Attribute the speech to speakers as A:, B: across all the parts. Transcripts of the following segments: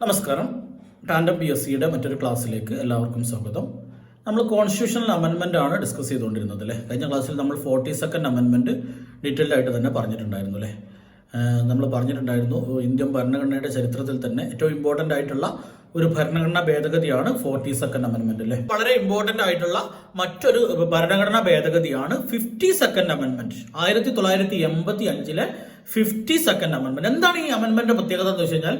A: നമസ്കാരം. Tandem P S സിയുടെ മറ്റൊരു ക്ലാസ്സിലേക്ക് എല്ലാവർക്കും സ്വാഗതം. നമ്മൾ കോൺസ്റ്റിറ്റ്യൂഷണൽ അമെൻമെന്റ് ആണ് ഡിസ്കസ് ചെയ്തുകൊണ്ടിരുന്നത് അല്ലേ? കഴിഞ്ഞ ക്ലാസ്സിൽ നമ്മൾ ഫോർട്ടി സെക്കൻഡ് അമെൻമെന്റ് ഡീറ്റെയിൽഡ് ആയിട്ട് തന്നെ പറഞ്ഞിട്ടുണ്ടായിരുന്നു അല്ലേ? നമ്മൾ പറഞ്ഞിട്ടുണ്ടായിരുന്നു ഇന്ത്യൻ ഭരണഘടനയുടെ ചരിത്രത്തിൽ തന്നെ ഏറ്റവും ഇമ്പോർട്ടന്റ് ആയിട്ടുള്ള ഒരു ഭരണഘടനാ ഭേദഗതിയാണ് ഫോർട്ടി സെക്കൻഡ് അമെൻമെന്റ് അല്ലേ? വളരെ ഇമ്പോർട്ടന്റ് ആയിട്ടുള്ള മറ്റൊരു ഭരണഘടനാ ഭേദഗതിയാണ് ഫിഫ്റ്റി സെക്കൻഡ് അമെൻമെന്റ് ആയിരത്തി തൊള്ളായിരത്തി എൺപത്തി അഞ്ചിലെ ഫിഫ്റ്റി സെക്കൻഡ് അമെൻമെന്റ് എന്താണ് ഈ അമെൻമെന്റിന്റെ പ്രത്യേകത എന്ന് വെച്ച് കഴിഞ്ഞാൽ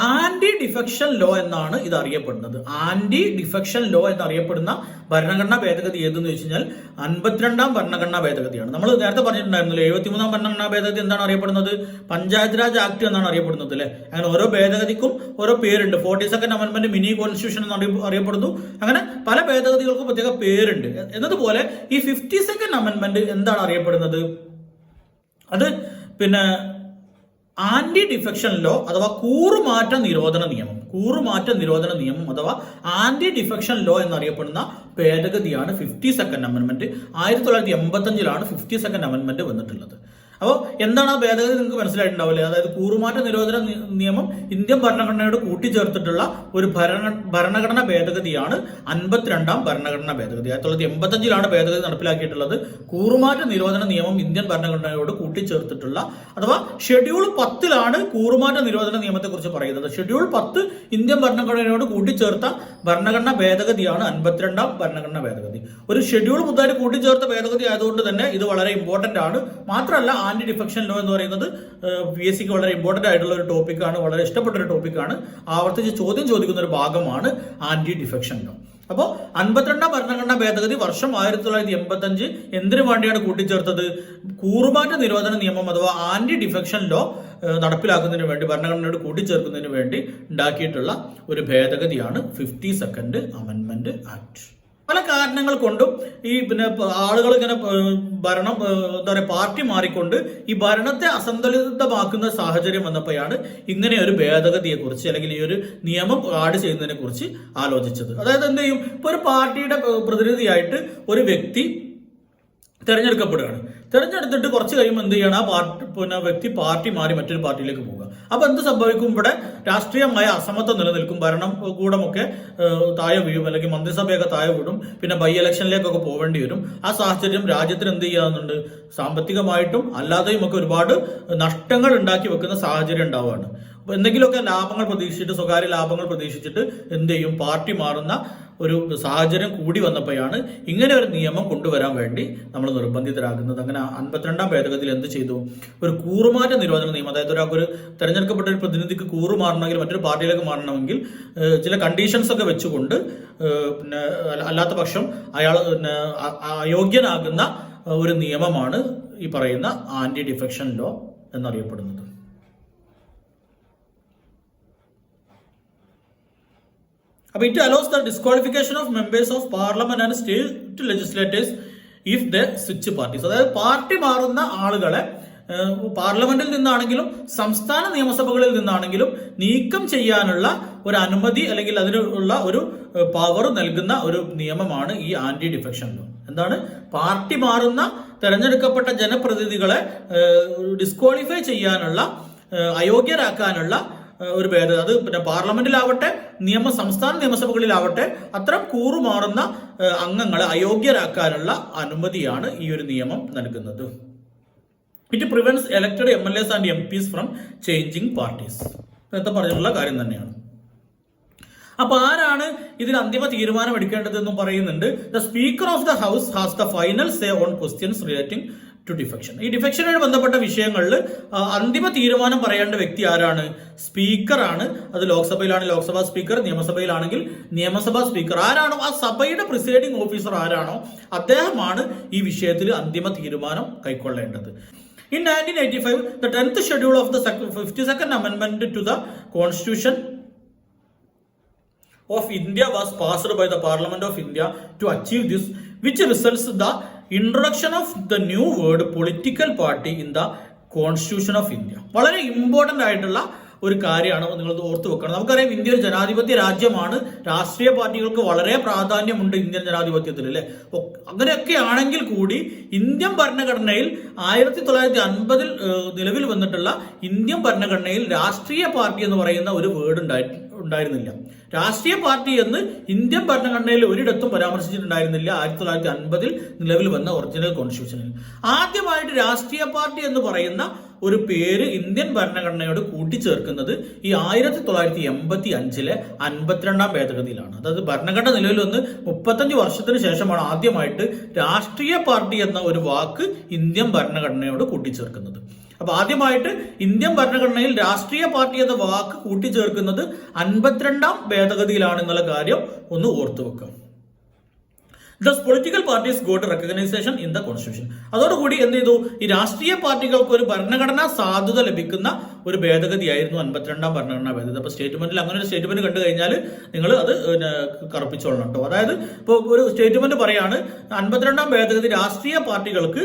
A: ആന്റി ഡിഫെക്ഷൻ ലോ എന്നാണ് ഇത് അറിയപ്പെടുന്നത്. ആന്റി ഡിഫെക്ഷൻ ലോ എന്നറിയപ്പെടുന്ന ഭരണഘടനാ ഭേദഗതി ഏതെന്ന് വെച്ച് കഴിഞ്ഞാൽ അൻപത്തിരണ്ടാം ഭരണഘടനാ ഭേദഗതിയാണ്. നമ്മൾ നേരത്തെ പറഞ്ഞിട്ടുണ്ടായിരുന്നല്ലോ എഴുപത്തിമൂന്നാം ഭരണഘടനാ ഭേദഗതി എന്താണ് അറിയപ്പെടുന്നത്? പഞ്ചായത്ത് രാജ് ആക്ട് എന്നാണ് അറിയപ്പെടുന്നത് അല്ലേ? അങ്ങനെ ഓരോ ഭേദഗതിക്കും ഓരോ പേരുണ്ട്. Forty second amendment mini constitution എന്ന് അറിയപ്പെടുന്നു. അങ്ങനെ പല ഭേദഗതികൾക്കും പ്രത്യേക പേരുണ്ട്. എന്നതുപോലെ ഈ ഫിഫ്റ്റി സെക്കൻഡ് അമെന്റ്മെന്റ് എന്താണ് അറിയപ്പെടുന്നത്? അത് പിന്നെ ആന്റി ഡിഫെക്ഷൻ ലോ അഥവാ കൂറുമാറ്റ നിരോധന നിയമം. കൂറുമാറ്റ നിരോധന നിയമം അഥവാ ആന്റി ഡിഫെക്ഷൻ ലോ എന്നറിയപ്പെടുന്ന ഭേദഗതിയാണ് ഫിഫ്റ്റി സെക്കൻഡ് അമെന്റ്മെന്റ് ആയിരത്തി തൊള്ളായിരത്തി എൺപത്തി അഞ്ചിലാണ് ഫിഫ്റ്റി സെക്കൻഡ് അമെന്റ്മെന്റ് വന്നിട്ടുള്ളത്. അപ്പോൾ എന്താണ് ആ ഭേദഗതി നിങ്ങൾക്ക് മനസ്സിലായിട്ടുണ്ടാവില്ലേ? അതായത് കൂറുമാറ്റ നിരോധന നിയമം ഇന്ത്യൻ ഭരണഘടനയോട് കൂട്ടിച്ചേർത്തിട്ടുള്ള ഒരു ഭരണ ഭരണഘടന ഭേദഗതിയാണ് അൻപത്തിരണ്ടാം ഭരണഘടനാ ഭേദഗതി. ആയിരത്തി തൊള്ളായിരത്തി എൺപത്തി അഞ്ചിലാണ് ഭേദഗതി നടപ്പിലാക്കിയിട്ടുള്ളത്. കൂറുമാറ്റ നിരോധന നിയമം ഇന്ത്യൻ ഭരണഘടനയോട് കൂട്ടിച്ചേർത്തിട്ടുള്ള അഥവാ ഷെഡ്യൂൾ പത്തിലാണ് കൂറുമാറ്റ നിരോധന നിയമത്തെക്കുറിച്ച് പറയുന്നത്. ഷെഡ്യൂൾ പത്ത് ഇന്ത്യൻ ഭരണഘടനയോട് കൂട്ടിച്ചേർത്ത ഭരണഘടനാ ഭേദഗതിയാണ് അൻപത്തിരണ്ടാം ഭരണഘടനാ ഭേദഗതി. ഒരു ഷെഡ്യൂൾ മുതലായിട്ട് കൂട്ടിച്ചേർത്ത ഭേദഗതി ആയതുകൊണ്ട് തന്നെ ഇത് വളരെ ഇമ്പോർട്ടന്റ് ആണ്. മാത്രമല്ല ആന്റി ഡിഫക്ഷൻ ലോ എന്ന് പറയുന്നത് പി എസ് സിക്ക് വളരെ ഇമ്പോർട്ടന്റ് ആയിട്ടുള്ള ഒരു ടോപ്പിക്കാണ് വളരെ ഇഷ്ടപ്പെട്ട ഒരു ടോപ്പിക്കാണ് ആവർത്തിച്ച് ചോദ്യം ചോദിക്കുന്ന ഒരു ഭാഗമാണ് ആന്റി ഡിഫക്ഷൻ ലോ അപ്പോൾ അൻപത്തിരണ്ടാം ഭരണഘടനാ ഭേദഗതി വർഷം ആയിരത്തി തൊള്ളായിരത്തി എൺപത്തി അഞ്ച് എന്തിനു വേണ്ടിയാണ് കൂട്ടിച്ചേർത്തത്? കൂറുമാറ്റ നിരോധന നിയമം അഥവാ ആന്റി ഡിഫക്ഷൻ ലോ നടപ്പിലാക്കുന്നതിന് വേണ്ടി ഭരണഘടനയോട് കൂട്ടിച്ചേർക്കുന്നതിന് വേണ്ടി ഉണ്ടാക്കിയിട്ടുള്ള ഒരു ഭേദഗതിയാണ് ഫിഫ്റ്റി സെക്കൻഡ് അമെൻമെന്റ് ആക്ട് പല കാരണങ്ങൾ കൊണ്ടും ഈ പിന്നെ ആളുകൾ ഇങ്ങനെ ഭരണം എന്താ പറയുക പാർട്ടി മാറിക്കൊണ്ട് ഈ ഭരണത്തെ അസന്തുലിതമാക്കുന്ന സാഹചര്യം വന്നപ്പോഴാണ് ഇങ്ങനെ ഒരു ഭേദഗതിയെ കുറിച്ച് അല്ലെങ്കിൽ ഈ ഒരു നിയമം ആഡ് ചെയ്യുന്നതിനെ കുറിച്ച് ആലോചിച്ചത്. അതായത് എന്ത് ചെയ്യും? ഇപ്പൊ ഒരു പാർട്ടിയുടെ പ്രതിനിധിയായിട്ട് ഒരു വ്യക്തി തെരഞ്ഞെടുക്കപ്പെടുകയാണ്. തെരഞ്ഞെടുത്തിട്ട് കുറച്ച് കഴിയുമ്പോൾ എന്ത് ചെയ്യണം? ആ പാർട്ടി പിന്നെ വ്യക്തി പാർട്ടി മാറി മറ്റൊരു പാർട്ടിയിലേക്ക് പോകുക അപ്പൊ എന്ത് സംഭവിക്കും ഇവിടെ? രാഷ്ട്രീയമായ അസമത്വം നിലനിൽക്കും. ഭരണം കൂടമൊക്കെ ഏഹ്, താഴെ വീഴും. അല്ലെങ്കിൽ മന്ത്രിസഭയൊക്കെ താഴെ വീഴും പിന്നെ ബൈ ഇലക്ഷനിലേക്കൊക്കെ പോകേണ്ടി വരും. ആ സാഹചര്യം രാജ്യത്തിന് എന്ത് ചെയ്യാവുന്നുണ്ട് സാമ്പത്തികമായിട്ടും അല്ലാതെയും ഒക്കെ ഒരുപാട് നഷ്ടങ്ങൾ ഉണ്ടാക്കി വെക്കുന്ന സാഹചര്യം ഉണ്ടാവുകയാണ്. എന്തെങ്കിലുമൊക്കെ ലാഭങ്ങൾ പ്രതീക്ഷിച്ചിട്ട് സ്വകാര്യ ലാഭങ്ങൾ പ്രതീക്ഷിച്ചിട്ട് എന്ത് ചെയ്യും? പാർട്ടി മാറുന്ന ഒരു സാഹചര്യം കൂടി വന്നപ്പോഴാണ് ഇങ്ങനെ ഒരു നിയമം കൊണ്ടുവരാൻ വേണ്ടി നമ്മൾ നിർബന്ധിതരാകുന്നത്. അങ്ങനെ അൻപത്തിരണ്ടാം ഭേദഗതിയിൽ എന്ത് ചെയ്തു? ഒരു കൂറുമാറ്റ നിരോധന നിയമം അതായത് ഒരാൾക്ക് ഒരു തെരഞ്ഞെടുക്കപ്പെട്ട ഒരു പ്രതിനിധിക്ക് കൂറുമാറണമെങ്കിൽ മറ്റൊരു പാർട്ടിയിലേക്ക് മാറണമെങ്കിൽ ചില കണ്ടീഷൻസ് ഒക്കെ വെച്ചുകൊണ്ട് പിന്നെ അല്ലാത്ത പക്ഷം അയാൾ പിന്നെ അയോഗ്യനാകുന്ന ഒരു നിയമമാണ് ഈ പറയുന്ന ആന്റി ഡിഫെക്ഷൻ ലോ എന്നറിയപ്പെടുന്നത്. അപ്പൊ it allows the disqualification of members of parliament and state legislators if the switch parties അതായത് പാർട്ടി മാറുന്ന ആളുകളെ പാർലമെന്റിൽ നിന്നാണെങ്കിലും സംസ്ഥാന നിയമസഭകളിൽ നിന്നാണെങ്കിലും നീക്കം ചെയ്യാനുള്ള ഒരു അനുമതി അല്ലെങ്കിൽ അതിനുള്ള ഒരു പവർ നൽകുന്ന ഒരു നിയമമാണ് ഈ ആന്റി ഡിഫെക്ഷൻ ലോ എന്താണ്? പാർട്ടി മാറുന്ന തെരഞ്ഞെടുക്കപ്പെട്ട ജനപ്രതിനിധികളെ ഡിസ്ക്വാളിഫൈ ചെയ്യാനുള്ള അയോഗ്യരാക്കാനുള്ള ഒരു ഭേദ. അത് പിന്നെ പാർലമെന്റിലാവട്ടെ നിയമ സംസ്ഥാന നിയമസഭകളിലാവട്ടെ അത്തരം കൂറുമാറുന്ന അംഗങ്ങളെ അയോഗ്യരാക്കാനുള്ള അനുമതിയാണ് ഈ ഒരു നിയമം നൽകുന്നത്. It prevents elected M L S and M Ps from changing parties നേരത്തെ പറഞ്ഞിട്ടുള്ള കാര്യം തന്നെയാണ്. അപ്പൊ ആരാണ് ഇതിൽ അന്തിമ തീരുമാനം എടുക്കേണ്ടത് എന്നും പറയുന്നുണ്ട്. The speaker of the house has the final say on questions relating to defection ഈ ഡിഫെക്ഷനുമായി ബന്ധപ്പെട്ട വിഷയങ്ങളിൽ അന്തിമ തീരുമാനം പറയേണ്ട വ്യക്തി ആരാണ്? സ്പീക്കറാണ്. അത് ലോക്സഭയിലാണ് ലോക്സഭാ സ്പീക്കർ നിയമസഭയിലാണെങ്കിൽ നിയമസഭാ സ്പീക്കർ. ആരാണോ? ആ സഭയുടെ പ്രിസൈഡിംഗ് ഓഫീസർ ആരാണോ? അദ്ദേഹമാണ് ഈ വിഷയത്തിൽ അന്തിമ തീരുമാനം കൈക്കൊള്ളേണ്ടത്. In 1985, the 10th schedule of the sec- 52nd Amendment to the Constitution of India was passed by the Parliament of India to achieve this, which results the introduction of the new word political party in the constitution of India വളരെ important ആയിട്ടുള്ള ഒരു കാര്യമാണ് നിങ്ങൾ ഓർത്തു വെക്കണം. നമുക്കറിയാം India ഒരു ജനാധിപത്യ രാജ്യമാണ്. രാഷ്ട്രീയ പാർട്ടികൾക്ക് വളരെ പ്രാധാന്യമുണ്ട് ഇന്ത്യൻ ജനാധിപത്യത്തിൽ അല്ലെ? അങ്ങനെയൊക്കെ ആണെങ്കിൽ കൂടി ഇന്ത്യൻ ഭരണഘടനയിൽ ആയിരത്തി തൊള്ളായിരത്തി അൻപതിൽ നിലവിൽ വന്നിട്ടുള്ള ഇന്ത്യൻ ഭരണഘടനയിൽ രാഷ്ട്രീയ പാർട്ടി എന്ന് പറയുന്ന ഒരു വേർഡ് ഉണ്ടായി ഉണ്ടായിരുന്നില്ല. രാഷ്ട്രീയ പാർട്ടി എന്ന് ഇന്ത്യൻ ഭരണഘടനയിൽ ഒരിടത്തും പരാമർശിച്ചിട്ടുണ്ടായിരുന്നില്ല ആയിരത്തി തൊള്ളായിരത്തി അൻപതിൽ നിലവിൽ വന്ന ഒറിജിനൽ കോൺസ്റ്റിറ്റ്യൂഷനിൽ ആദ്യമായിട്ട് രാഷ്ട്രീയ പാർട്ടി എന്ന് പറയുന്ന ഒരു പേര് ഇന്ത്യൻ ഭരണഘടനയോട് കൂട്ടിച്ചേർക്കുന്നത് ഈ ആയിരത്തി തൊള്ളായിരത്തി എൺപത്തി അഞ്ചിലെ അൻപത്തിരണ്ടാം ഭേദഗതിയിലാണ്. അതായത് ഭരണഘടന നിലവിൽ വന്ന് മുപ്പത്തഞ്ച് വർഷത്തിന് ശേഷമാണ് ആദ്യമായിട്ട് രാഷ്ട്രീയ പാർട്ടി എന്ന ഒരു വാക്ക് ഇന്ത്യൻ ഭരണഘടനയോട് കൂട്ടിച്ചേർക്കുന്നത്. അപ്പൊ ആദ്യമായിട്ട് ഇന്ത്യൻ ഭരണഘടനയിൽ രാഷ്ട്രീയ പാർട്ടി എന്ന വാക്ക് കൂട്ടിച്ചേർക്കുന്നത് അൻപത്തിരണ്ടാം ഭേദഗതിയിലാണ് എന്നുള്ള കാര്യം ഒന്ന് ഓർത്തു വെക്കാം thus political parties got recognition in the constitution അതോടുകൂടി എന്ത് ചെയ്തു? ഈ രാഷ്ട്രീയ പാർട്ടികൾക്ക് ഒരു ഭരണഘടനാ സാധുത ലഭിക്കുന്ന ഒരു ഭേദഗതിയായിരുന്നു അൻപത്തിരണ്ടാം ഭരണഘടനാ ഭേദഗതി. അപ്പൊ സ്റ്റേറ്റ്മെന്റിൽ അങ്ങനെ ഒരു സ്റ്റേറ്റ്മെന്റ് കണ്ടു കഴിഞ്ഞാൽ നിങ്ങൾ അത് കറുപ്പിച്ചോളണം കേട്ടോ. അതായത് ഇപ്പോൾ ഒരു സ്റ്റേറ്റ്മെന്റ് പറയാണ് അൻപത്തിരണ്ടാം ഭേദഗതി രാഷ്ട്രീയ പാർട്ടികൾക്ക്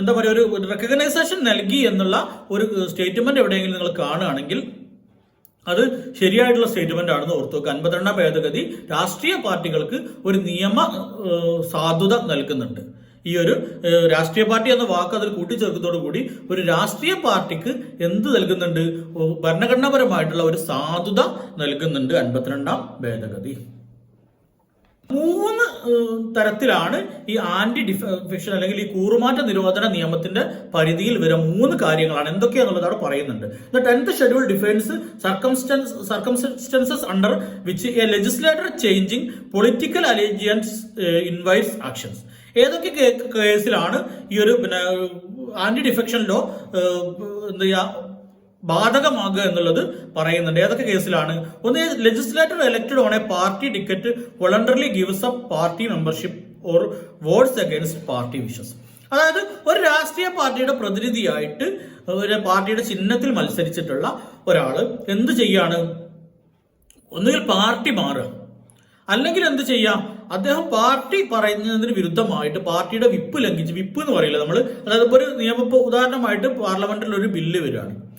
A: എന്താ പറയുക ഒരു റെക്കഗ്നൈസേഷൻ നൽകി എന്നുള്ള ഒരു സ്റ്റേറ്റ്മെന്റ് എവിടെയെങ്കിലും നിങ്ങൾ കാണുകയാണെങ്കിൽ അത് ശരിയായിട്ടുള്ള സ്റ്റേറ്റ്മെന്റ് ആണെന്ന് ഓർത്തു വെക്കുക. അൻപത്തിരണ്ടാം ഭേദഗതി രാഷ്ട്രീയ പാർട്ടികൾക്ക് ഒരു നിയമ സാധുത നൽകുന്നുണ്ട്. ഈ ഒരു രാഷ്ട്രീയ പാർട്ടി എന്ന വാക്ക് അതിൽ കൂട്ടിച്ചേർക്കുന്നതോടു കൂടി ഒരു രാഷ്ട്രീയ പാർട്ടിക്ക് എന്ത് നൽകുന്നുണ്ട്? ഭരണഘടനാപരമായിട്ടുള്ള ഒരു സാധുത നൽകുന്നുണ്ട് അൻപത്തിരണ്ടാം ഭേദഗതി. മൂന്ന് തരത്തിലാണ് ഈ ആന്റി ഡിഫെക്ഷൻ അല്ലെങ്കിൽ ഈ കൂറുമാറ്റ നിരോധന നിയമത്തിന്റെ പരിധിയിൽ വരെ മൂന്ന് കാര്യങ്ങളാണ്. എന്തൊക്കെയാന്നുള്ളത് അവിടെ പറയുന്നുണ്ട്. The tenth schedule defines circumstances circumstances under which a legislator changing political allegiance invites actions ഏതൊക്കെ കേസിലാണ് ഈ ഒരു പിന്നെ ആന്റി ഡിഫെക്ഷൻ ലോ എന്താ ബാധകമാകുക എന്നുള്ളത് പറയുന്നുണ്ട്. ഏതൊക്കെ കേസിലാണ്? ഒന്ന് legislator elected on a party ticket voluntarily gives up party membership or votes against party wishes അതായത് ഒരു രാഷ്ട്രീയ പാർട്ടിയുടെ പ്രതിനിധിയായിട്ട് ഒരു പാർട്ടിയുടെ ചിഹ്നത്തിൽ മത്സരിച്ചിട്ടുള്ള ഒരാൾ എന്ത് ചെയ്യാണ്? ഒന്നുകിൽ പാർട്ടി മാറുക. അല്ലെങ്കിൽ എന്ത് ചെയ്യാം? അദ്ദേഹം പാർട്ടി പറയുന്നതിന് വിരുദ്ധമായിട്ട് പാർട്ടിയുടെ വിപ്പ് ലംഘിച്ച് വിപ്പ് എന്ന് പറയില്ല നമ്മൾ അതായത് ഇപ്പോൾ ഒരു നിയമ ഉദാഹരണമായിട്ട് പാർലമെന്റിൽ ഒരു ബില്ല് വരികയാണ്.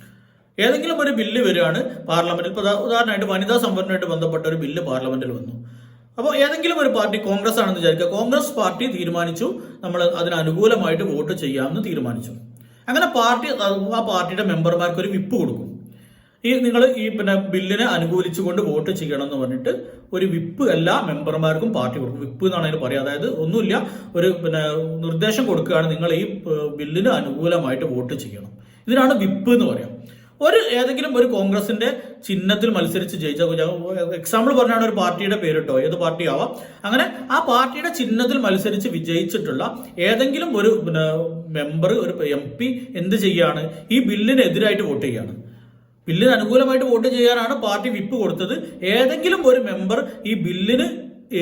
A: ഏതെങ്കിലും ഒരു ബില്ല് വരികയാണ് പാർലമെന്റിൽ. ഉദാഹരണമായിട്ട് വനിതാ സംവരണമായിട്ട് ബന്ധപ്പെട്ട ഒരു ബില്ല് പാർലമെന്റിൽ വന്നു. അപ്പോൾ ഏതെങ്കിലും ഒരു പാർട്ടി കോൺഗ്രസ് ആണെന്ന് വിചാരിക്കുക. കോൺഗ്രസ് പാർട്ടി തീരുമാനിച്ചു. നമ്മൾ അതിന് അനുകൂലമായിട്ട് വോട്ട് ചെയ്യാമെന്ന് തീരുമാനിച്ചു. അങ്ങനെ പാർട്ടി ആ പാർട്ടിയുടെ മെമ്പർമാർക്ക് ഒരു വിപ്പ് കൊടുക്കും. ഈ നിങ്ങൾ ഈ പിന്നെ ബില്ലിനെ അനുകൂലിച്ചുകൊണ്ട് വോട്ട് ചെയ്യണം എന്ന് പറഞ്ഞിട്ട് ഒരു വിപ്പ് എല്ലാ മെമ്പർമാർക്കും പാർട്ടി കൊടുക്കും. വിപ്പ് എന്നാണ് അതിന് പറയുക. അതായത് ഒന്നുമില്ല ഒരു പിന്നെ നിർദ്ദേശം കൊടുക്കുകയാണ് നിങ്ങൾ ഈ ബില്ലിന് അനുകൂലമായിട്ട് വോട്ട് ചെയ്യണം. ഇതിനാണ് വിപ്പ് എന്ന് പറയാം. ഒരു ഏതെങ്കിലും ഒരു കോൺഗ്രസിന്റെ ചിഹ്നത്തിൽ മത്സരിച്ച് ജയിച്ച എക്സാമ്പിൾ പറഞ്ഞാണ് ഒരു പാർട്ടിയുടെ പേര് ഏത് പാർട്ടി ആവാം. അങ്ങനെ ആ പാർട്ടിയുടെ ചിഹ്നത്തിൽ മത്സരിച്ച് വിജയിച്ചിട്ടുള്ള ഏതെങ്കിലും ഒരു മെമ്പർ ഒരു എം പി എന്ത് ചെയ്യാണ്? ഈ ബില്ലിനെതിരായിട്ട് വോട്ട് ചെയ്യാണ്. ബില്ലിന് അനുകൂലമായിട്ട് വോട്ട് ചെയ്യാനാണ് പാർട്ടി വിപ്പ് കൊടുത്തത്. ഏതെങ്കിലും ഒരു മെമ്പർ ഈ ബില്ലിന്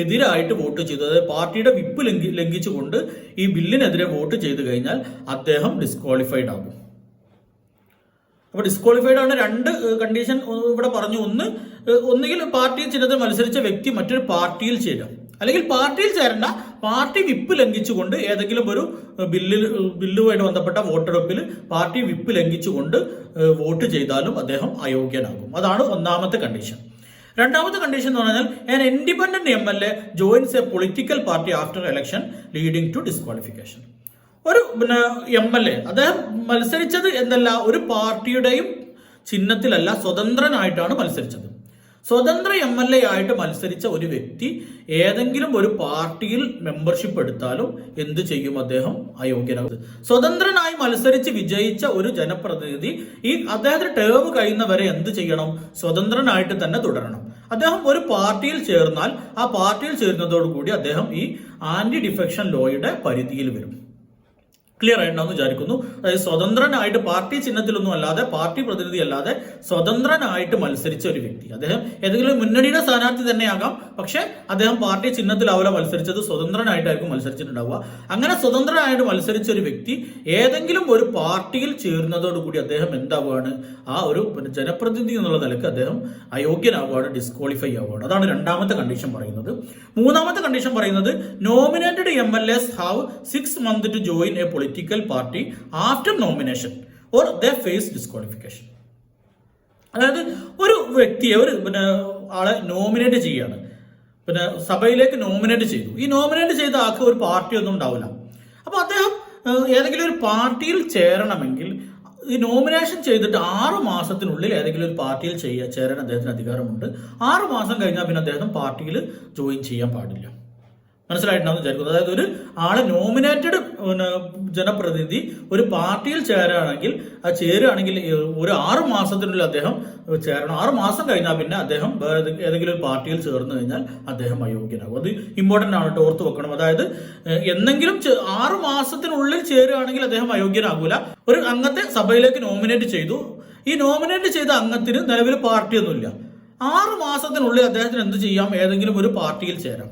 A: എതിരായിട്ട് വോട്ട് ചെയ്തു. അതായത് പാർട്ടിയുടെ വിപ്പ് ലംഘി ലംഘിച്ചുകൊണ്ട് ഈ ബില്ലിനെതിരെ വോട്ട് ചെയ്തു കഴിഞ്ഞാൽ അദ്ദേഹം ഡിസ്ക്വാളിഫൈഡ് ആകും. അപ്പൊ ഡിസ്ക്വാളിഫൈഡ് ആണ് രണ്ട് കണ്ടീഷൻ ഇവിടെ പറഞ്ഞു ഒന്ന് ഒന്നുകിൽ പാർട്ടി ചിഹ്നത്തിൽ മത്സരിച്ച വ്യക്തി മറ്റൊരു പാർട്ടിയിൽ ചേരാം. അല്ലെങ്കിൽ പാർട്ടിയിൽ ചേരേണ്ട പാർട്ടി വിപ്പ് ലംഘിച്ചുകൊണ്ട് ഏതെങ്കിലും ഒരു ബില്ലിൽ ബില്ലുമായിട്ട് ബന്ധപ്പെട്ട വോട്ടെടുപ്പിൽ പാർട്ടി വിപ്പ് ലംഘിച്ചുകൊണ്ട് വോട്ട് ചെയ്താലും അദ്ദേഹം അയോഗ്യനാകും. അതാണ് ഒന്നാമത്തെ കണ്ടീഷൻ രണ്ടാമത്തെ കണ്ടീഷൻ എന്ന് പറഞ്ഞാൽ ഞാൻ independent M L A joins a political party after election leading to disqualification ഒരു പിന്നെ എം എൽ എ. അദ്ദേഹം മത്സരിച്ചത് എന്തല്ല ഒരു പാർട്ടിയുടെയും ചിഹ്നത്തിലല്ല സ്വതന്ത്രനായിട്ടാണ് മത്സരിച്ചത്. സ്വതന്ത്ര എം എൽ എ ആയിട്ട് മത്സരിച്ച ഒരു വ്യക്തി ഏതെങ്കിലും ഒരു പാർട്ടിയിൽ മെമ്പർഷിപ്പ് എടുത്താലും എന്ത് ചെയ്യും അദ്ദേഹം? അയോഗ്യനാകും. സ്വതന്ത്രനായി മത്സരിച്ച് വിജയിച്ച ഒരു ജനപ്രതിനിധി ഈ അദ്ദേഹത്തിന് ടേം കഴിയുന്നവരെ എന്ത് ചെയ്യണം? സ്വതന്ത്രനായിട്ട് തന്നെ തുടരണം. അദ്ദേഹം ഒരു പാർട്ടിയിൽ ചേർന്നാൽ ആ പാർട്ടിയിൽ ചേരുന്നതോടുകൂടി അദ്ദേഹം ഈ ആന്റി ഡിഫെക്ഷൻ ലോയുടെ പരിധിയിൽ വരും. ക്ലിയർ ആയിട്ടുണ്ടാവും വിചാരിക്കുന്നു. അതായത് സ്വതന്ത്രനായിട്ട് പാർട്ടി ചിഹ്നത്തിലൊന്നും അല്ലാതെ പാർട്ടി പ്രതിനിധി അല്ലാതെ സ്വതന്ത്രനായിട്ട് മത്സരിച്ച ഒരു വ്യക്തി. അദ്ദേഹം ഏതെങ്കിലും മുന്നണിയുടെ സ്ഥാനാർത്ഥി തന്നെയാകാം പക്ഷേ അദ്ദേഹം പാർട്ടി ചിഹ്നത്തിലാവില്ല മത്സരിച്ചത് സ്വതന്ത്രനായിട്ടായിരിക്കും മത്സരിച്ചിട്ടുണ്ടാവുക. അങ്ങനെ സ്വതന്ത്രനായിട്ട് മത്സരിച്ച ഒരു വ്യക്തി ഏതെങ്കിലും ഒരു പാർട്ടിയിൽ ചേരുന്നതോടുകൂടി അദ്ദേഹം എന്താവുകയാണ്? ആ ഒരു ജനപ്രതിനിധി എന്നുള്ള നിലയ്ക്ക് അദ്ദേഹം അയോഗ്യനാവുകയാണ് ഡിസ്ക്വാളിഫൈ ആവുകയാണ്. അതാണ് രണ്ടാമത്തെ കണ്ടീഷൻ പറയുന്നത്. മൂന്നാമത്തെ കണ്ടീഷൻ പറയുന്നത് nominated M L S have six month to join a political party after nomination or the face disqualification അതായത് ഒരു വ്യക്തിയെ ഒരു പിന്നെ ആളെ നോമിനേറ്റ് ചെയ്യാണ് പിന്നെ സഭയിലേക്ക് നോമിനേറ്റ് ചെയ്തു. ഈ നോമിനേറ്റ് ചെയ്ത ആൾക്ക് ഒരു പാർട്ടി ഒന്നും ഉണ്ടാവില്ല. അപ്പോൾ അദ്ദേഹം ഏതെങ്കിലും ഒരു പാർട്ടിയിൽ ചേരണമെങ്കിൽ ഈ നോമിനേഷൻ ചെയ്തിട്ട് ആറ് മാസത്തിനുള്ളിൽ ഏതെങ്കിലും ഒരു പാർട്ടിയിൽ ചെയ്യാ ചേരാൻ അദ്ദേഹത്തിന് അധികാരമുണ്ട്. ആറ് മാസം കഴിഞ്ഞാൽ പിന്നെ അദ്ദേഹം പാർട്ടിയിൽ ജോയിൻ ചെയ്യാൻ പാടില്ല. മനസ്സിലായിട്ടുണ്ടാവും വിചാരിക്കുന്നത് അതായത് ഒരു ആളെ നോമിനേറ്റഡ് ജനപ്രതിനിധി ഒരു പാർട്ടിയിൽ ചേരാണെങ്കിൽ ആ ചേരുകയാണെങ്കിൽ ഒരു ആറ് മാസത്തിനുള്ളിൽ അദ്ദേഹം ചേരണം. ആറ് മാസം കഴിഞ്ഞാൽ പിന്നെ അദ്ദേഹം ഏതെങ്കിലും ഒരു പാർട്ടിയിൽ ചേർന്ന് കഴിഞ്ഞാൽ അദ്ദേഹം അയോഗ്യനാകും. അത് ഇമ്പോർട്ടന്റ് ആണ് കേട്ടോ ഓർത്ത് വെക്കണം. അതായത് എന്തെങ്കിലും ആറ് മാസത്തിനുള്ളിൽ ചേരുകയാണെങ്കിൽ അദ്ദേഹം അയോഗ്യനാകൂല. ഒരു അംഗത്തെ സഭയിലേക്ക് നോമിനേറ്റ് ചെയ്തു. ഈ നോമിനേറ്റ് ചെയ്ത അംഗത്തിന് നിലവിൽ പാർട്ടിയൊന്നുമില്ല. ആറ് മാസത്തിനുള്ളിൽ അദ്ദേഹത്തിന് എന്ത് ചെയ്യാം? ഏതെങ്കിലും ഒരു പാർട്ടിയിൽ ചേരാം.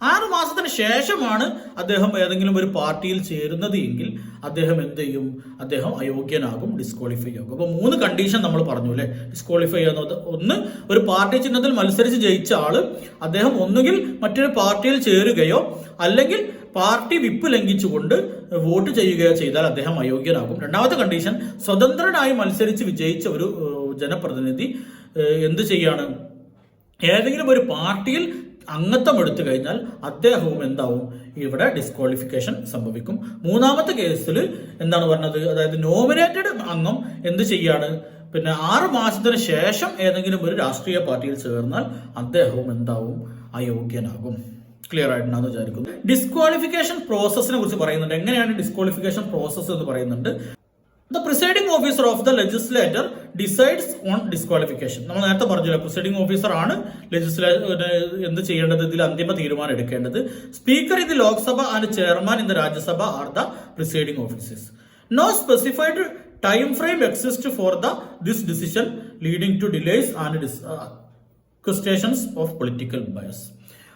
A: ആറ് മാസത്തിന് ശേഷമാണ് അദ്ദേഹം ഏതെങ്കിലും ഒരു പാർട്ടിയിൽ ചേരുന്നത് എങ്കിൽ അദ്ദേഹം എന്ത് ചെയ്യും? അദ്ദേഹം അയോഗ്യനാകും ഡിസ്ക്വാളിഫൈ ആകും. അപ്പോൾ മൂന്ന് കണ്ടീഷൻ നമ്മൾ പറഞ്ഞു അല്ലേ? ഡിസ്ക്വാളിഫൈ ചെയ്യുന്നത് ഒന്ന് ഒരു പാർട്ടി ചിഹ്നത്തിൽ മത്സരിച്ച് ജയിച്ച ആൾ അദ്ദേഹം ഒന്നുകിൽ മറ്റൊരു പാർട്ടിയിൽ ചേരുകയോ അല്ലെങ്കിൽ പാർട്ടി വിപ്പ് ലംഘിച്ചുകൊണ്ട് വോട്ട് ചെയ്യുകയോ ചെയ്താൽ അദ്ദേഹം അയോഗ്യനാകും. രണ്ടാമത്തെ കണ്ടീഷൻ സ്വതന്ത്രനായി മത്സരിച്ച് വിജയിച്ച ഒരു ജനപ്രതിനിധി എന്ത് ചെയ്യാണ്? ഏതെങ്കിലും ഒരു പാർട്ടിയിൽ അംഗത്വം എടുത്തു കഴിഞ്ഞാൽ അദ്ദേഹവും എന്താവും? ഇവിടെ ഡിസ്ക്വാളിഫിക്കേഷൻ സംഭവിക്കും. മൂന്നാമത്തെ കേസിൽ എന്താണ് പറഞ്ഞത്? അതായത് നോമിനേറ്റഡ് അംഗം എന്ത് ചെയ്യാണ്? പിന്നെ ആറ് മാസത്തിന് ശേഷം ഏതെങ്കിലും ഒരു രാഷ്ട്രീയ പാർട്ടിയിൽ ചേർന്നാൽ അദ്ദേഹവും എന്താവും? അയോഗ്യനാകും. ക്ലിയർ ആയിട്ടുണ്ടെന്ന് വിചാരിക്കുന്നു. ഡിസ്ക്വാളിഫിക്കേഷൻ പ്രോസസ്സിനെ കുറിച്ച് പറയുന്നുണ്ട്. എങ്ങനെയാണ് ഡിസ്ക്വാളിഫിക്കേഷൻ പ്രോസസ്സ് എന്ന് പറയുന്നുണ്ട്? The presiding officer of the legislator decides on disqualification നമ്മൾ നേരത്തെ പറഞ്ഞില്ല പ്രിസൈഡിംഗ് ഓഫീസർ ആണ് ലെജിസ്ലേ എന്ത് ചെയ്യേണ്ടത്? ഇതിൽ അന്തിമ തീരുമാനം എടുക്കേണ്ടത്. Speaker in the Lok Sabha and chairman in the Rajya Sabha are the presiding officers no specified time frame exist for the this decision leading to delays and questions of political bias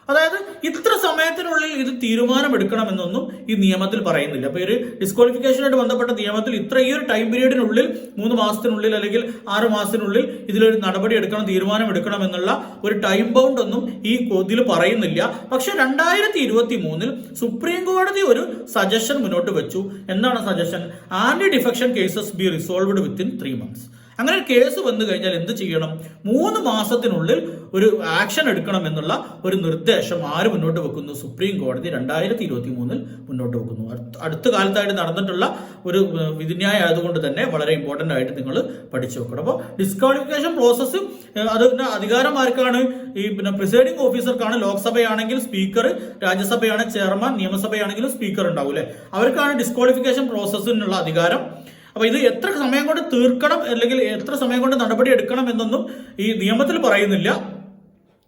A: അതായത് ഇത്ര സമയത്തിനുള്ളിൽ ഇത് തീരുമാനമെടുക്കണമെന്നൊന്നും ഈ നിയമത്തിൽ പറയുന്നില്ല. അപ്പൊ ഒരു ഡിസ്ക്വാളിഫിക്കേഷനായിട്ട് ബന്ധപ്പെട്ട നിയമത്തിൽ ഇത്ര ഈ ഒരു ടൈം പീരീഡിനുള്ളിൽ മൂന്ന് മാസത്തിനുള്ളിൽ അല്ലെങ്കിൽ ആറ് മാസത്തിനുള്ളിൽ ഇതിലൊരു നടപടി എടുക്കണം തീരുമാനം എടുക്കണം എന്നുള്ള ഒരു ടൈം ബൗണ്ട് ഒന്നും ഈ ഇതിൽ പറയുന്നില്ല. പക്ഷെ രണ്ടായിരത്തി ഇരുപത്തി മൂന്നിൽ സുപ്രീം കോടതി ഒരു സജഷൻ മുന്നോട്ട് വെച്ചു. എന്താണ് suggestion anti defection cases be resolved within three months അങ്ങനെ ഒരു കേസ് വന്നു കഴിഞ്ഞാൽ എന്ത് ചെയ്യണം? മൂന്ന് മാസത്തിനുള്ളിൽ ഒരു ആക്ഷൻ എടുക്കണം എന്നുള്ള ഒരു നിർദ്ദേശം ആര് മുന്നോട്ട് വെക്കുന്നു? സുപ്രീം കോടതി രണ്ടായിരത്തി ഇരുപത്തി മൂന്നിൽ മുന്നോട്ട് വെക്കുന്നു. അടുത്ത- കാലത്തായിട്ട് നടന്നിട്ടുള്ള ഒരു വിധിന്യായ ആയതുകൊണ്ട് തന്നെ വളരെ ഇമ്പോർട്ടന്റ് ആയിട്ട് നിങ്ങൾ പഠിച്ചു വെക്കണം. അപ്പോൾ ഡിസ്ക്വാളിഫിക്കേഷൻ പ്രോസസ്സ് അതിന്റെ അധികാരം ആർക്കാണ്? ഈ പിന്നെ പ്രിസൈഡിംഗ് ഓഫീസർക്കാണ് ലോക്സഭയാണെങ്കിൽ സ്പീക്കർ രാജ്യസഭയാണ് ചെയർമാൻ നിയമസഭയാണെങ്കിലും സ്പീക്കർ ഉണ്ടാവും അല്ലെ അവർക്കാണ് ഡിസ്ക്വാളിഫിക്കേഷൻ പ്രോസസ്സിനുള്ള അധികാരം. അപ്പൊ ഇത് എത്ര സമയം കൊണ്ട് തീർക്കണം അല്ലെങ്കിൽ എത്ര സമയം കൊണ്ട് നടപടി എടുക്കണം എന്നൊന്നും ഈ നിയമത്തിൽ പറയുന്നില്ല.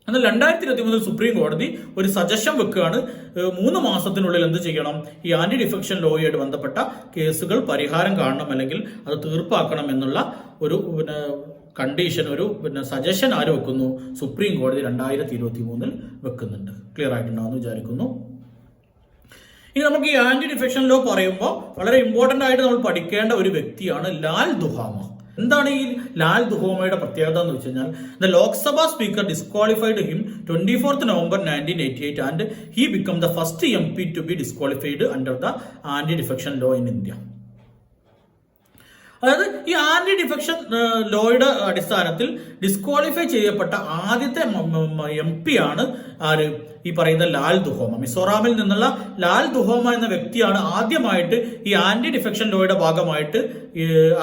A: എന്നാൽ രണ്ടായിരത്തി ഇരുപത്തി മൂന്നിൽ സുപ്രീം കോടതി ഒരു സജഷൻ വെക്കുകയാണ്. മൂന്ന് മാസത്തിനുള്ളിൽ എന്ത് ചെയ്യണം? ഈ ആന്റി ഡിഫെക്ഷൻ ലോയുമായിട്ട് ബന്ധപ്പെട്ട കേസുകൾ പരിഹാരം കാണണം അല്ലെങ്കിൽ അത് തീർപ്പാക്കണം എന്നുള്ള ഒരു പിന്നെ കണ്ടീഷൻ ഒരു പിന്നെ സജഷൻ ആര് വെക്കുന്നു? സുപ്രീം കോടതി രണ്ടായിരത്തി ഇരുപത്തി മൂന്നിൽ വെക്കുന്നുണ്ട്. ക്ലിയർ ആയിട്ടുണ്ടാവുമെന്ന് വിചാരിക്കുന്നു. ഇനി നമുക്ക് ഈ ആന്റി ഡിഫെക്ഷൻ ലോ പറയുമ്പോൾ വളരെ ഇമ്പോർട്ടന്റ് ആയിട്ട് നമ്മൾ പഠിക്കേണ്ട ഒരു വ്യക്തിയാണ് ലാൽ ദുഹാമ. എന്താണ് ഈ ലാൽ ദുഹോമയുടെ പ്രത്യേകത എന്ന് വെച്ച് കഴിഞ്ഞാൽ the Lok Sabha speaker disqualified him twenty fourth November nineteen eighty eight and he became the first M P to be disqualified under the anti defection law in India അതായത് ഈ ആന്റി ഡിഫെക്ഷൻ ലോയുടെ അടിസ്ഥാനത്തിൽ disqualify ചെയ്യപ്പെട്ട ആദ്യത്തെ M P ആണ് ആര്? ഈ പറയുന്ന ലാൽ ദുഹോമ. മിസോറാമിൽ നിന്നുള്ള ലാൽ ദുഹോമ എന്ന വ്യക്തിയാണ് ആദ്യമായിട്ട് ഈ ആന്റി ഡിഫെക്ഷൻ ലോയുടെ ഭാഗമായിട്ട്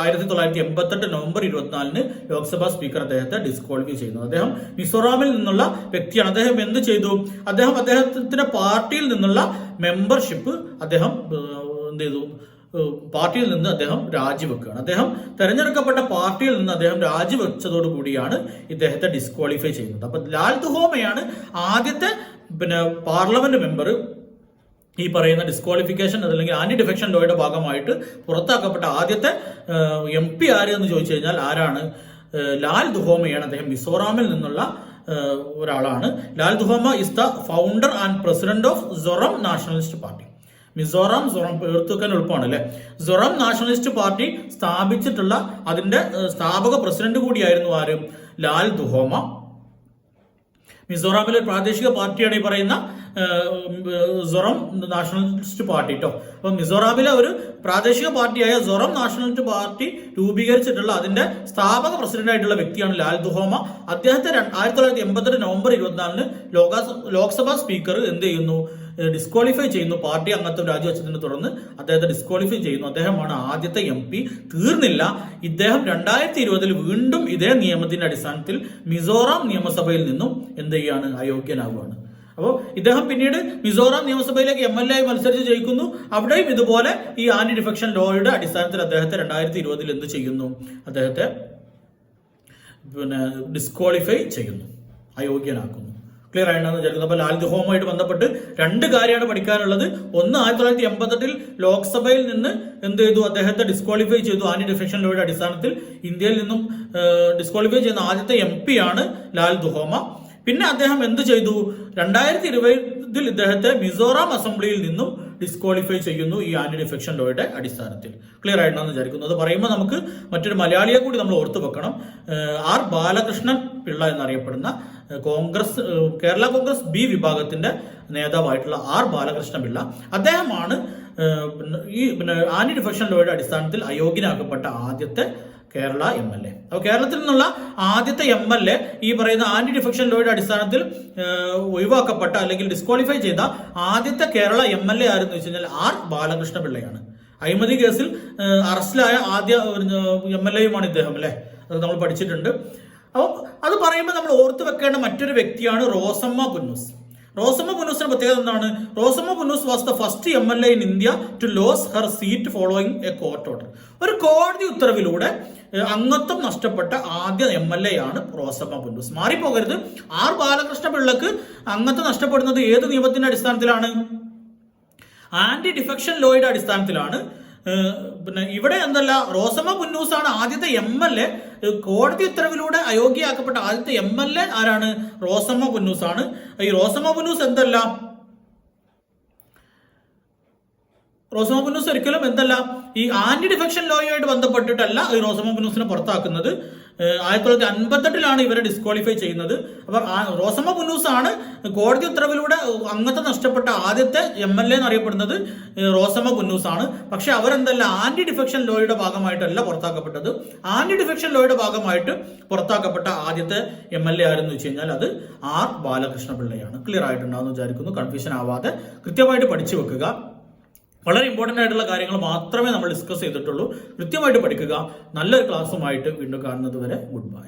A: ആയിരത്തി തൊള്ളായിരത്തി എൺപത്തെട്ട് നവംബർ ഇരുപത്തിനാലിന് ലോക്സഭാ സ്പീക്കർ അദ്ദേഹത്തെ ഡിസ്ക്വാളിഫൈ ചെയ്യുന്നു അദ്ദേഹം മിസോറാമിൽ നിന്നുള്ള വ്യക്തിയാണ്. അദ്ദേഹം എന്ത് ചെയ്തു? അദ്ദേഹം അദ്ദേഹത്തിന്റെ പാർട്ടിയിൽ നിന്നുള്ള മെമ്പർഷിപ്പ് അദ്ദേഹം എന്ത് ചെയ്തു? പാർട്ടിയിൽ നിന്ന് അദ്ദേഹം രാജിവെക്കുകയാണ്. അദ്ദേഹം തെരഞ്ഞെടുക്കപ്പെട്ട പാർട്ടിയിൽ നിന്ന് അദ്ദേഹം രാജിവെച്ചതോടുകൂടിയാണ് ഇദ്ദേഹത്തെ ഡിസ്ക്വാളിഫൈ ചെയ്യുന്നത്. അപ്പൊ ലാൽ ദുഹോമയാണ് ആദ്യത്തെ പിന്നെ പാർലമെന്റ് മെമ്പർ ഈ പറയുന്ന ഡിസ്ക്വാളിഫിക്കേഷൻ അതല്ലെങ്കിൽ ആന്റി ഡിഫെക്ഷൻ ലോയുടെ ഭാഗമായിട്ട് പുറത്താക്കപ്പെട്ട ആദ്യത്തെ എം പി ആര് എന്ന് ചോദിച്ചു കഴിഞ്ഞാൽ ആരാണ്? ലാൽ ദുഹോമയാണ് അദ്ദേഹം മിസോറാമിൽ നിന്നുള്ള ഒരാളാണ്. Lal Duhoma is the founder and president of Zoram nationalist party Mizoram Zoram എടുത്തുവെക്കാൻ എളുപ്പമാണ് അല്ലെ സൊറം നാഷണലിസ്റ്റ് പാർട്ടി സ്ഥാപിച്ചിട്ടുള്ള അതിന്റെ സ്ഥാപക പ്രസിഡന്റ് കൂടിയായിരുന്നു ആര്? ലാൽ ദുഹോമ. മിസോറാമിലെ പ്രാദേശിക പാർട്ടിയാണ് ഈ പറയുന്ന സൊറം നാഷണലിസ്റ്റ് പാർട്ടി കേട്ടോ അപ്പൊ മിസോറാമിലെ ഒരു പ്രാദേശിക പാർട്ടിയായ സൊറം നാഷണലിസ്റ്റ് പാർട്ടി രൂപീകരിച്ചിട്ടുള്ള അതിന്റെ സ്ഥാപക പ്രസിഡന്റ് ആയിട്ടുള്ള വ്യക്തിയാണ് ലാൽ ദുഹോമ. അദ്ദേഹത്തെ ആയിരത്തി തൊള്ളായിരത്തി എൺപത്തെട്ട് നവംബർ ഇരുപത്തിനാലിന് ലോക- ലോക്സഭാ സ്പീക്കർ എന്ത് ചെയ്യുന്നു? ഡിസ്ക്വാളിഫൈ ചെയ്യുന്നു. പാർട്ടി അംഗത്വം രാജിവെച്ചതിനെ തുടർന്ന് അദ്ദേഹത്തെ ഡിസ്ക്വാളിഫൈ ചെയ്യുന്നു. അദ്ദേഹമാണ് ആദ്യത്തെ എം പി തീർന്നില്ല. ഇദ്ദേഹം രണ്ടായിരത്തി ഇരുപതിൽ വീണ്ടും ഇതേ നിയമത്തിന്റെ അടിസ്ഥാനത്തിൽ മിസോറാം നിയമസഭയിൽ നിന്നും എന്ത് ചെയ്യാണ്? അയോഗ്യനാവുകയാണ്. അപ്പോൾ ഇദ്ദേഹം പിന്നീട് മിസോറാം നിയമസഭയിലേക്ക് എം എൽ എ മത്സരിച്ച് ജയിക്കുന്നു. അവിടെയും ഇതുപോലെ ഈ ആന്റി ഡിഫെക്ഷൻ ലോയുടെ അടിസ്ഥാനത്തിൽ അദ്ദേഹത്തെ രണ്ടായിരത്തി ഇരുപതിൽ എന്ത് ചെയ്യുന്നു? അദ്ദേഹത്തെ പിന്നെ ഡിസ്ക്വാളിഫൈ ചെയ്യുന്നു. അയോഗ്യനാക്കുന്നു. ക്ലിയർ ആയിട്ടാണ് വിചാരിക്കുന്നത്. അപ്പോൾ ലാൽ ഗുഹവുമായിട്ട് ബന്ധപ്പെട്ട് രണ്ട് കാര്യമാണ് പഠിക്കാനുള്ളത്. ഒന്ന് ആയിരത്തി തൊള്ളായിരത്തി എൺപത്തെട്ടിൽ ലോക്സഭയിൽ നിന്ന് എന്ത് ചെയ്തു? അദ്ദേഹത്തെ ഡിസ്ക്വാളിഫൈ ചെയ്തു. ആന്റി ഡിഫെക്ഷൻ ലോയുടെ അടിസ്ഥാനത്തിൽ ഇന്ത്യയിൽ നിന്നും ഡിസ്ക്വാളിഫൈ ചെയ്യുന്ന ആദ്യത്തെ എം പി ആണ് ലാൽ ദുഹോമ പിന്നെ അദ്ദേഹം എന്ത് ചെയ്തു? രണ്ടായിരത്തി ഇരുപതിൽ ഇദ്ദേഹത്തെ മിസോറാം അസംബ്ലിയിൽ നിന്നും ഡിസ്ക്വാളിഫൈ ചെയ്യുന്നു ഈ ആന്റി ഡിഫെക്ഷൻ ലോയുടെ അടിസ്ഥാനത്തിൽ. ക്ലിയർ ആയിട്ടാണെന്ന് വിചാരിക്കുന്നു അത് പറയുമ്പോൾ നമുക്ക് മറ്റൊരു മലയാളിയെ കൂടി നമ്മൾ ഓർത്തു വെക്കണം. ആർ ബാലകൃഷ്ണൻ പിള്ള എന്നറിയപ്പെടുന്ന കോൺഗ്രസ് കേരള കോൺഗ്രസ് ബി വിഭാഗത്തിന്റെ നേതാവായിട്ടുള്ള ആർ ബാലകൃഷ്ണ പിള്ള. അദ്ദേഹമാണ് ഈ ആന്റി ഡിഫെക്ഷൻ ലോയുടെ അടിസ്ഥാനത്തിൽ അയോഗ്യനാക്കപ്പെട്ട ആദ്യത്തെ കേരള എം എൽ എ അപ്പോൾ കേരളത്തിൽ നിന്നുള്ള ആദ്യത്തെ എം എൽ എ ഈ പറയുന്ന ആന്റി ഡിഫെക്ഷൻ ലോയുടെ അടിസ്ഥാനത്തിൽ ഒഴിവാക്കപ്പെട്ട അല്ലെങ്കിൽ ഡിസ്ക്വാളിഫൈ ചെയ്ത ആദ്യത്തെ കേരള എം എൽ എ ആരെന്ന് വെച്ച് കഴിഞ്ഞാൽ ആർ ബാലകൃഷ്ണ പിള്ളയാണ് അഴിമതി കേസിൽ അറസ്റ്റിലായ ആദ്യ എം എൽ എയുമാണ് ഇദ്ദേഹം അല്ലേ? അത് നമ്മൾ പഠിച്ചിട്ടുണ്ട്. അപ്പോൾ അത് പറയുമ്പോൾ നമ്മൾ ഓർത്തു വെക്കേണ്ട മറ്റൊരു വ്യക്തിയാണ് റോസമ്മ പുന്നൂസ് റോസമ്മ പുന്നൂസിന്റെ പ്രത്യേകത എന്താണ്? Rosamma Punnoose was the first M L A in India to lose her seat following a court order ഒരു കോടതി ഉത്തരവിലൂടെ അംഗത്വം നഷ്ടപ്പെട്ട ആദ്യ എം എൽ എ ആണ് റോസമ്മ പുന്നൂസ്. മാറിപ്പോകരുത്. ആർ ബാലകൃഷ്ണ പിള്ളക്ക് അംഗത്വം നഷ്ടപ്പെടുന്നത് ഏത് നിയമത്തിന്റെ അടിസ്ഥാനത്തിലാണ്? ആന്റി ഡിഫെക്ഷൻ ലോയുടെ അടിസ്ഥാനത്തിലാണ് പിന്നെ ഇവിടെ എന്തല്ല റോസമ്മ പുന്നൂസാണ് ആദ്യത്തെ എം എൽ എ കോടതി ഉത്തരവിലൂടെ അയോഗ്യയാക്കപ്പെട്ട ആദ്യത്തെ എം എൽ എ ആരാണ്? റോസമ്മ പുന്നൂസാണ്. ഈ റോസമ്മ പുന്നൂസ് എന്തല്ല? റോസമ്മ പുന്നൂസ് ഒരിക്കലും എന്തല്ല ഈ ആന്റി ഡിഫെക്ഷൻ ലോയുമായിട്ട് ബന്ധപ്പെട്ടിട്ടല്ല ഈ റോസമ്മ പുന്നൂസിനെ പുറത്താക്കുന്നത്. ആയിരത്തി തൊള്ളായിരത്തി അൻപത്തെട്ടിലാണ് ഇവരെ ഡിസ്ക്വാളിഫൈ ചെയ്യുന്നത്. അപ്പോൾ റോസമ്മ പുന്നൂസ് ആണ് കോടതി ഉത്തരവിലൂടെ അംഗത്വം നഷ്ടപ്പെട്ട ആദ്യത്തെ എം എൽ എ എന്നറിയപ്പെടുന്നത് റോസമ്മ പുന്നൂസ് ആണ് പക്ഷെ അവരെന്തല്ല ആന്റി ഡിഫെക്ഷൻ ലോയുടെ ഭാഗമായിട്ടല്ല പുറത്താക്കപ്പെട്ടത്. ആന്റി ഡിഫെക്ഷൻ ലോയുടെ ഭാഗമായിട്ട് പുറത്താക്കപ്പെട്ട ആദ്യത്തെ എം എൽ എ ആരെന്ന് വെച്ച് കഴിഞ്ഞാൽ അത് ആർ ബാലകൃഷ്ണ പിള്ളയാണ് ക്ലിയർ ആയിട്ടുണ്ടാവുമെന്ന് വിചാരിക്കുന്നു. കൺഫ്യൂഷൻ ആവാതെ കൃത്യമായിട്ട് പഠിച്ചു വെക്കുക. വളരെ ഇമ്പോർട്ടന്റ് ആയിട്ടുള്ള കാര്യങ്ങൾ മാത്രമേ നമ്മൾ ഡിസ്കസ് ചെയ്തിട്ടുള്ളൂ. കൃത്യമായിട്ട് പഠിക്കുക. നല്ലൊരു ക്ലാസ്സുമായിട്ട് വീണ്ടും കാണുന്നത് വരെ ഗുഡ് ബൈ